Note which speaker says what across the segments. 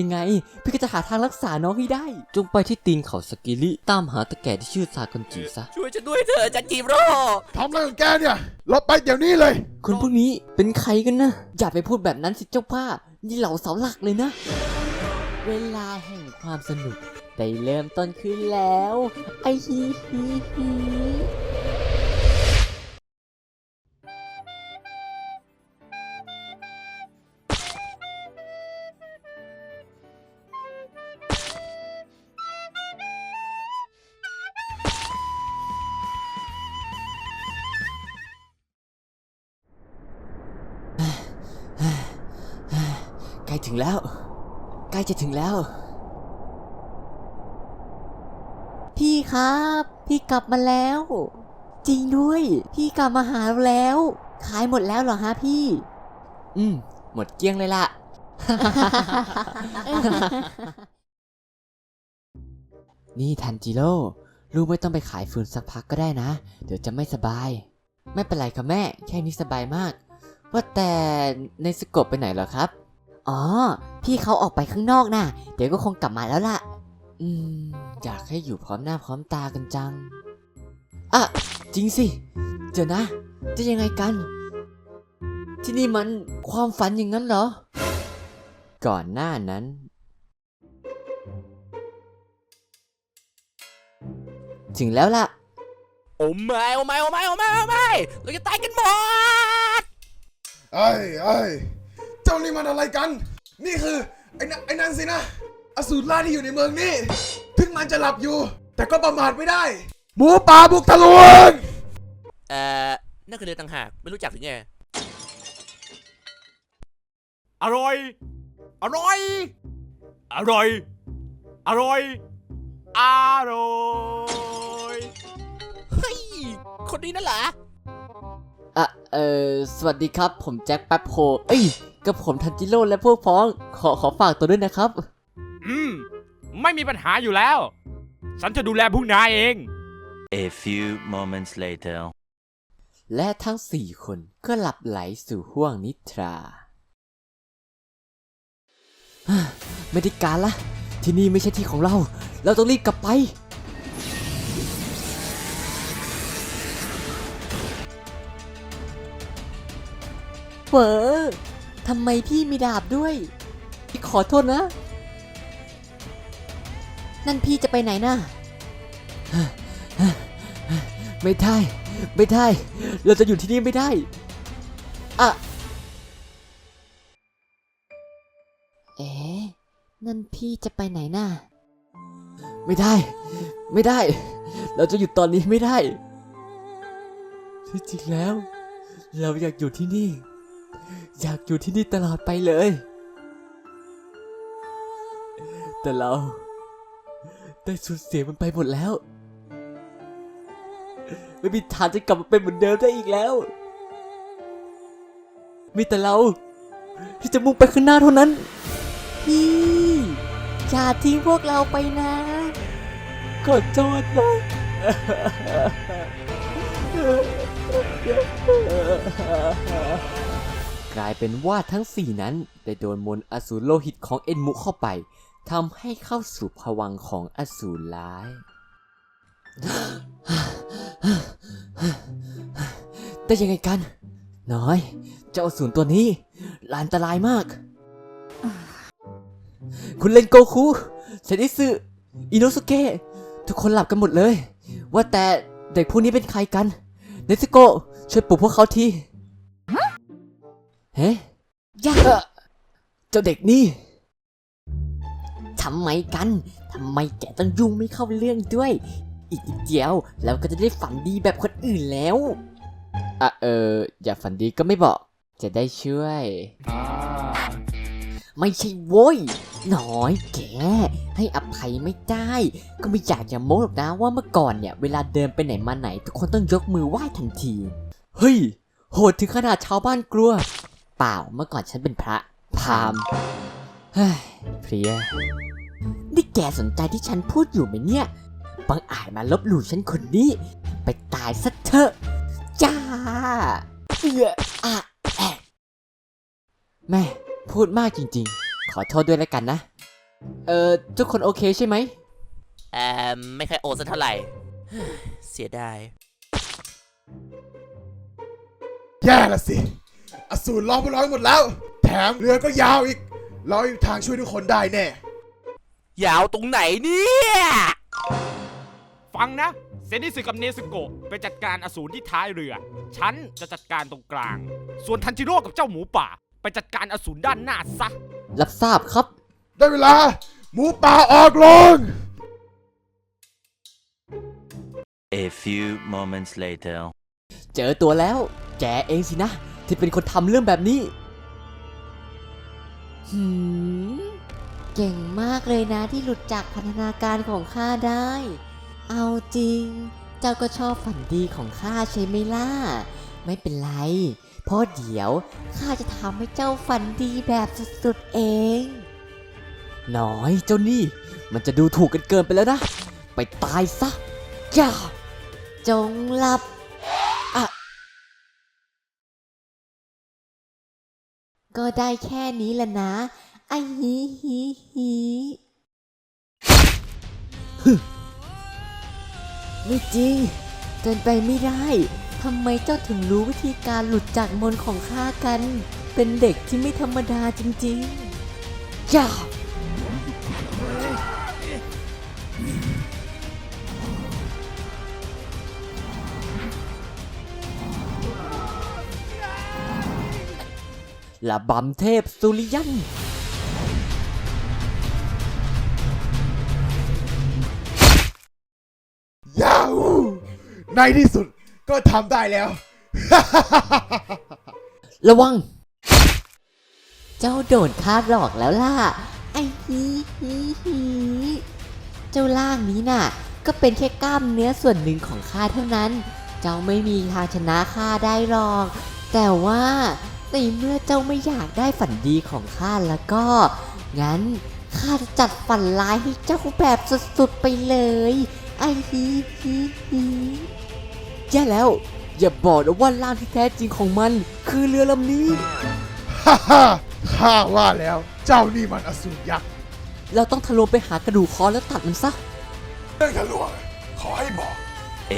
Speaker 1: ยังไง พี่ก็จะหาทางรักษาน้องให้ได้ จงไปที่ตีนเขาสกิลิตามหาตะแก่ที่ชื่อซากอนจิซะ
Speaker 2: ช่วยฉันด้วยเถอะจันจิโร่
Speaker 3: ทำอะไรของแกเนี่ยลบไปเดี๋ยวนี้เลย
Speaker 1: คนพวกนี้เป็นใครกันนะ อย่าไปพูดแบบนั้นสิเจ้าป้า นี่เหล่าเสาหลักเลยนะ เวลาแห่งความสนุกได้เริ่มต้นขึ้นแล้ว ไอฮีฮีฮี ถึงแล้ว ใกล้จะถึงแล้ว พี่ครับ พี่กลับมาแล้ว จริงด้วย พี่กลับมาหาเราแล้ว ขายหมดแล้วเหรอฮะพี่ อืม หมดเกลี้ยงเลยล่ะ นี่ทันจิโร่ลูกไม่ต้องไปขายฟืนสักพักก็ได้นะ เดี๋ยวจะไม่สบาย ไม่เป็นไรครับแม่ แค่นี้สบายมาก ว่าแต่ในสกบไปไหนเหรอครับ อ๋อ พี่เขาออกไปข้างนอกน่ะ เดี๋ยวก็คงกลับมาแล้วล่ะ อืม อยากให้อยู่พร้อมหน้าพร้อมตากันจัง อะ จริงสิ เดี๋ยวนะ จะยังไงกัน ที่นี่มันความฝันอย่างนั้นเหรอ ก่อนหน้านั้น ถึงแล้วล่ะ
Speaker 2: โอ้ไม่โอ้ไม่โอ้ไม่โอ้ไม่โอ้ไม่เราจะตายกันหมด
Speaker 3: ไอ้ไอ้ เจ้านี่มันอะไรกัน นี่คือไอ้นั่นไอ้นั่นสินะ อสูรล่าที่อยู่ในเมืองนี่ ถึงมันจะหลับอยู่ แต่ก็ประมาทไม่ได้ หมูป่าบุกทะลวง
Speaker 2: เอ่อนั่นคือเรือต่างหากไม่รู้จักหรือไงอร่อย อร่อย อร่อย อร่อย อร่อย เฮ้ย คนนี้นั่นเหรอ
Speaker 1: อะ เออสวัสดีครับ ผมแจ็คแป๊บโฮเอ้ย กับผมทันจิโร่และพวกพ้อง ขอขอฝากตัวด้วยนะครับ
Speaker 4: อืม ไม่มีปัญหาอยู่แล้ว ฉันจะดูแลพวกนายเอง
Speaker 5: A few moments later.
Speaker 1: และทั้งสี่คนก็หลับไหลสู่ห้วงนิทราฮ่าไม่ได้การละ ที่นี่ไม่ใช่ที่ของเรา เราต้องรีบกลับไปเวอ ทำไมพี่มีดาบด้วย พี่ขอโทษนะ นั่นพี่จะไปไหนน่ะไม่ได้ ไม่ได้ เราจะอยู่ที่นี่ไม่ได้อะเอ๊ะนั่นพี่จะไปไหนน่ะ ไม่ได้ ไม่ได้ เราจะหยุดตอนนี้ไม่ได้ ที่จริงแล้ว เราอยากอยู่ที่นี่ อยากอยู่ที่นี่ตลอดไปเลย แต่เรา ได้สูญเสียมันไปหมดแล้ว ไม่มีทางจะกลับมาเป็นเหมือนเดิมได้อีกแล้ว มีแต่เรา ที่จะมุ่งไปข้างหน้าเท่านั้น พี่อย่าทิ้งพวกเราไปนะ ขอโทษนะ กลายเป็นว่าทั้งสี่นั้นได้โดนมนต์อสูรโลหิตของเอ็นมุเข้าไปทำให้เข้าสู่ภวังของอสูรร้ายได้ยังไงกัน น้อย เจ้าอสูรตัวนี้อันตรายมาก คุณเล่นโกคุเซนิสึอินโนสุเกะทุกคนหลับกันหมดเลย ว่าแต่เด็กพวกนี้เป็นใครกัน เนสโกช่วยปลุกพวกเขาที เฮ้ยาเจ้าเด็กนี่ทำไมกันทำไมแกต้องยุ่งไม่เข้าเรื่องด้วย อีกนิดเดียวเราก็จะได้ฝันดีแบบคนอื่นแล้วอะเออ อย่าฝันดีก็ไม่บอก จะได้ช่วย ไม่ใช่โว้ย น้อยแก ให้อภัยไม่ได้ ก็ไม่อยากจะโม้หรอกนะว่าเมื่อก่อนเนี่ย เวลาเดินไปไหนมาไหน ทุกคนต้องยกมือไหว้ทันที เฮ้ย โหดถึงขนาดชาวบ้านกลัว เปล่าเมื่อก่อนฉันเป็นพระพราหมณ์เฮ้ยเพลียนี่แกสนใจที่ฉันพูดอยู่ไหมเนี่ยบังอาจมาลบหลู่ฉันคนนี้ ไปตายซะเถอะจ้าเอืออะแอะแม่พูดมากจริงๆ ขอโทษด้วยแล้วกันนะ
Speaker 6: เอ่อ ทุกคนโอเคใช่ไหม
Speaker 2: เอ่อไม่ค่อยโอสักเท่าไหร่ เสียดาย
Speaker 3: แย่ละสิ อสูรล้อมพวกเราไว้หมดแล้ว แถมเรือก็ยาวอีก เราไม่มีทางช่วยทุกคนได้แน่
Speaker 2: ยาวตรงไหนเนี่ย
Speaker 4: ฟังนะ เซนิสึกับเนซึโกะไปจัดการอสูรที่ท้ายเรือ ฉันจะจัดการตรงกลาง ส่วนทันจิโร่กับเจ้าหมูป่า ไปจัดการอสูรด้านหน้าซะ
Speaker 6: รับทราบครับ
Speaker 3: ได้เวลา หมูป่าออกลง
Speaker 5: A few moments later.
Speaker 6: เจอตัวแล้ว แกเองสินะ ที่เป็นคนทำเรื่องแบบนี้
Speaker 1: หืมเก่งมากเลยนะที่หลุดจากพันธนาการของข้าได้ เอาจริง เจ้าก็ชอบฝันดีของข้าใช่ไหมล่ะ ไม่เป็นไร เพราะเดี๋ยวข้าจะทำให้เจ้าฝันดีแบบสุดๆเอง
Speaker 6: น้อยเจ้านี่ มันจะดูถูกกันเกินไปแล้วนะ ไปตายซะย่า
Speaker 1: จงหลับ ก็ได้แค่นี้แหละนะไอฮีฮีฮีไม่จริงเป็นไปไม่ได้ทำไมเจ้าถึงรู้วิธีการหลุดจากมนของข้ากัน เป็นเด็กที่ไม่ธรรมดาจริงๆย่า
Speaker 6: ละบำเทพสุริยัน
Speaker 3: ยาฮูในที่สุดก็ทำได้แล้ว
Speaker 6: ระวัง
Speaker 1: เจ้าโดนข้าหลอกแล้วล่ะ ไอฮีฮีฮีเจ้าล่างนี้น่ะ ก็เป็นแค่กล้ามเนื้อส่วนหนึ่งของข้าเท่านั้น เจ้าไม่มีทางชนะข้าได้หรอก แต่ว่า ในเมื่อเจ้าไม่อยากได้ฝันดีของข้าแล้วก็ งั้นข้าจะจัดฝันร้ายให้เจ้าแบบสุดๆไปเลย ไอฮีฮีฮี
Speaker 6: แย่แล้ว อย่าบอกนะว่าร่างที่แท้จริงของมัน คือเรือลำนี้
Speaker 3: ฮ่าฮ่าข้าว่าแล้วเจ้านี่มันอสูรยักษ์
Speaker 6: เราต้องทะลวงไปหากระดูกคอแล้วตัดมันซะ
Speaker 3: เรื่องทะลวงขอให้บอก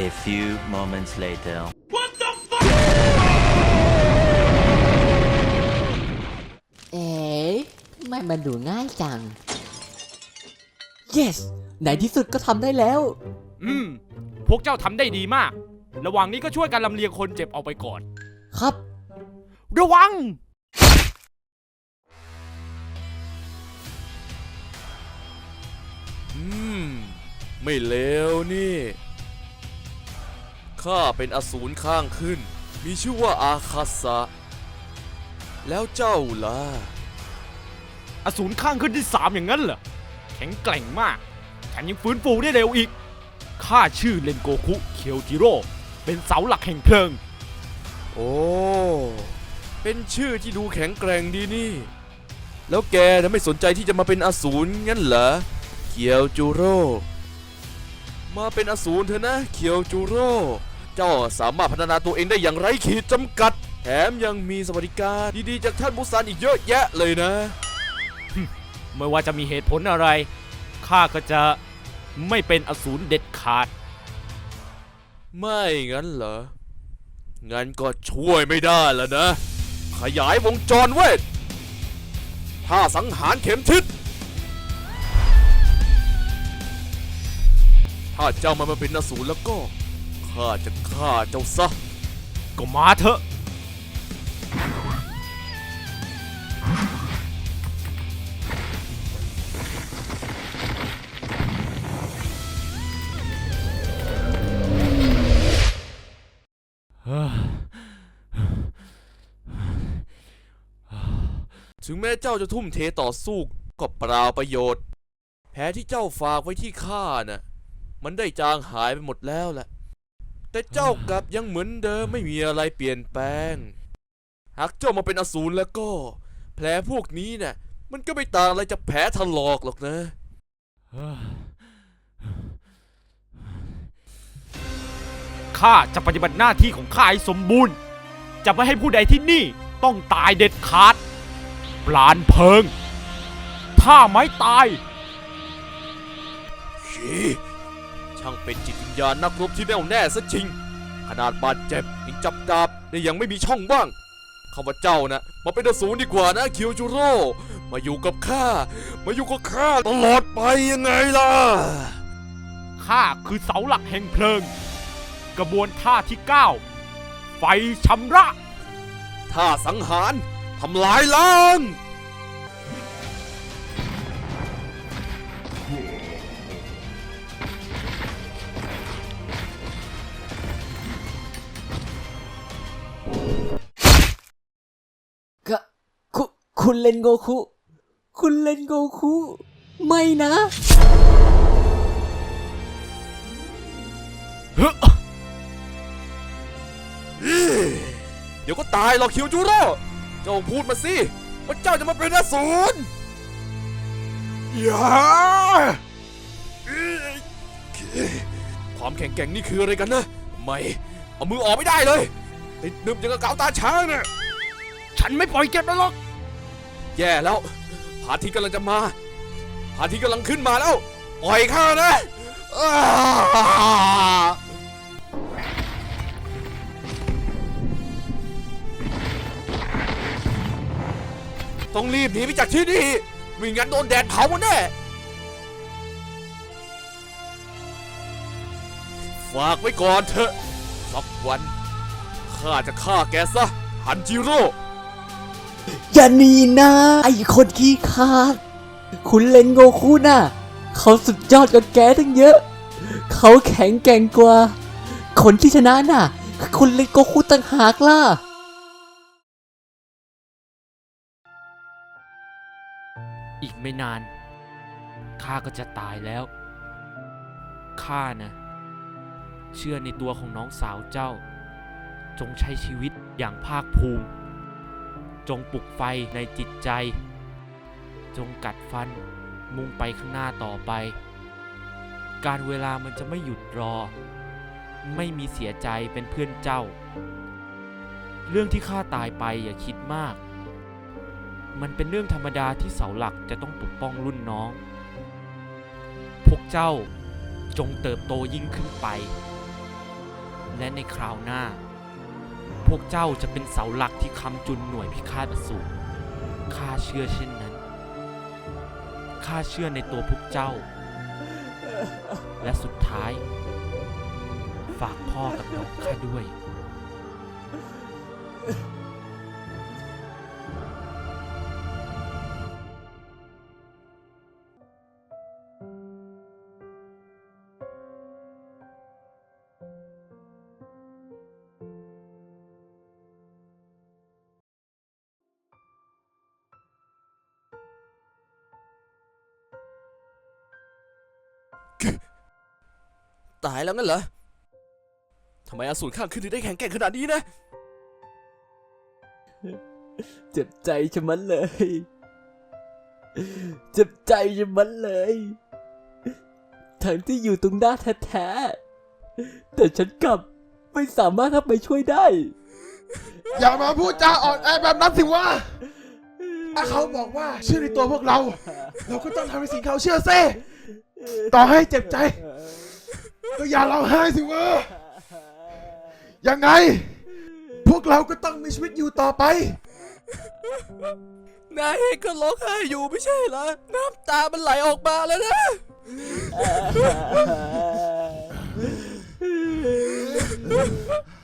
Speaker 5: A few moments later.
Speaker 1: ไมมันดูง่ายจัง
Speaker 6: yes ในที่สุดก็ทำได้แล้ว
Speaker 4: อืม พวกเจ้าทำได้ดีมาก ระหว่างนี้ก็ช่วยกันลำเลียงคนเจ็บออกไปก่อน
Speaker 6: ครับ
Speaker 4: ระวัง
Speaker 7: อืม ไม่เลวนี่ ข้าเป็นอสูรข้างขึ้น มีชื่อว่าอาคาสะ แล้วเจ้าล่ะ
Speaker 4: อสูรข้างขึ้นที่สามอย่างนั้นเหรอ แข็งแกร่งมาก แถมยังฟื้นฟูได้เร็วอีก ข้าชื่อเลนโกคุ เคียวจิโร่ เป็นเสาหลักแห่งเพลิง
Speaker 7: โอ้ เป็นชื่อที่ดูแข็งแกร่งดีนี่ แล้วแกนะไม่สนใจที่จะมาเป็นอสูรงั้นเหรอ เคียวจูโร่ มาเป็นอสูรเถอะนะ เคียวจูโร่ เจ้าสามารถพัฒนาตัวเองได้อย่างไร้ขีดจำกัด แถมยังมีสวัสดิการดีๆจากท่านบุซันอีกเยอะแยะเลยนะ
Speaker 4: ไม่ว่าจะมีเหตุผลอะไร ข้าก็จะไม่เป็นอสูรเด็ดขาด
Speaker 7: ไม่งั้นเหรอ งั้นก็ช่วยไม่ได้แล้วนะ ขยายวงจรเวทถ้าสังหารเข็มทิศถ้าเจ้ามันมาเป็นอสูรแล้วก็ ข้าจะฆ่าเจ้าซะ
Speaker 4: ก็มาเถอะ
Speaker 7: ถึงแม้เจ้าจะทุ่มเทต่อสู้ก็เปล่าประโยชน์ แผลที่เจ้าฝากไว้ที่ข้าน่ะ มันได้จางหายไปหมดแล้วแหละ แต่เจ้ากลับยังเหมือนเดิมไม่มีอะไรเปลี่ยนแปลง หากเจ้ามาเป็นอสูรแล้วก็ แผลพวกนี้น่ะ มันก็ไม่ต่างอะไรจากแผลถลอกหรอกนะ
Speaker 4: ข้าจะปฏิบัติหน้าที่ของข้าให้สมบูรณ์ จะไม่ให้ผู้ใดที่นี่ต้องตายเด็ดขาด ลานเพิง ถ้าไม่ตาย
Speaker 7: จีช่างเป็นจิตวิญญาณนักรบที่แน่วแน่ซะจริง ขนาดบาดเจ็บยังจับดาบเนี่ยยังไม่มีช่องว่างข้าพเจ้านะมาเป็นอสูรดีกว่านะเคียวจูโร่มาอยู่กับข้า มาอยู่กับข้าตลอดไปยังไงล่ะ
Speaker 8: ข้าคือเสาหลักแห่งเพลิง กระบวนท่าที่ 9 ไฟชำระ
Speaker 7: ถ้าสังหาร ทำลายล้าง
Speaker 1: ก็คุคุณเลนโกคุ คุณเลนโกคุ ไม่นะ
Speaker 7: เดี๋ยวก็ตายหรอกคิวจูโร่เจ้าพูดมาสิว่าเจ้าจะมาเป็นอสูร
Speaker 3: อย่า
Speaker 7: ความแข็งแกร่งนี่คืออะไรกันนะไม่เอามือออกไม่ได้เลย ติดหนึบอย่างกับเกาตาช้างน่ะ
Speaker 8: ฉันไม่ปล่อยแกไปหรอก
Speaker 7: แย่แล้วพระอาทิตย์กำลังจะมาพระอาทิตย์กำลังขึ้นมาแล้ว ปล่อยข้านะ ต้องรีบหนีไปจากที่นี่ไม่งั้นโดนแดดเผาแน่ฝากไว้ก่อนเถอะสักวันข้าจะฆ่าแกซะฮันจิโร่
Speaker 1: อย่าหนีนะ ไอ้คนขี้ขาดคุณเลนโกคุน่ะ เขาสุดยอดกว่าแกตั้งเยอะ เขาแข็งแกร่งกว่า คนที่ชนะน่ะ คุณเลนโกคุต่างหากล่ะ
Speaker 8: อีกไม่นาน ข้าก็จะตายแล้ว ข้านะ เชื่อในตัวของน้องสาวเจ้า จงใช้ชีวิตอย่างภาคภูมิ จงปลุกไฟในจิตใจ จงกัดฟันมุ่งไปข้างหน้าต่อไป การเวลามันจะไม่หยุดรอ ไม่มีเสียใจเป็นเพื่อนเจ้า เรื่องที่ข้าตายไปอย่าคิดมาก มันเป็นเรื่องธรรมดาที่เสาหลักจะต้องปกป้องรุ่นน้อง พวกเจ้าจงเติบโตยิ่งขึ้นไป และในคราวหน้า พวกเจ้าจะเป็นเสาหลักที่ค้ำจุนหน่วยพิฆาตอสูรข้าเชื่อเช่นนั้น ข้าเชื่อในตัวพวกเจ้า และสุดท้าย ฝากพ่อกับน้องข้าด้วย
Speaker 7: ตายแล้วงั้นเหรอทำไมอสูรข้างขึ้นถึงได้แข็งแกร่งขนาดนี้นะ
Speaker 1: เจ็บใจชะมัดเลย เจ็บใจชะมัดเลย ทั้งที่อยู่ตรงหน้าแท้ๆ แต่ฉันกลับไม่สามารถเข้าไปช่วยได้
Speaker 3: อย่ามาพูดจาอ่อนแอแบบนั้นสิวะถ้าเขาบอกว่าเชื่อในตัวพวกเรา เราก็ต้องทำในสิ่งเขาเชื่อเซ่ต่อให้เจ็บใจ ก็อย่าร้องไห้สิวะยังไง พวกเราก็ต้องมีชีวิตอยู่ต่อไป
Speaker 7: นายเองก็ร้องไห้อยู่ไม่ใช่เหรอ น้ำตามันไหลออกมาแล้วนะ
Speaker 1: เ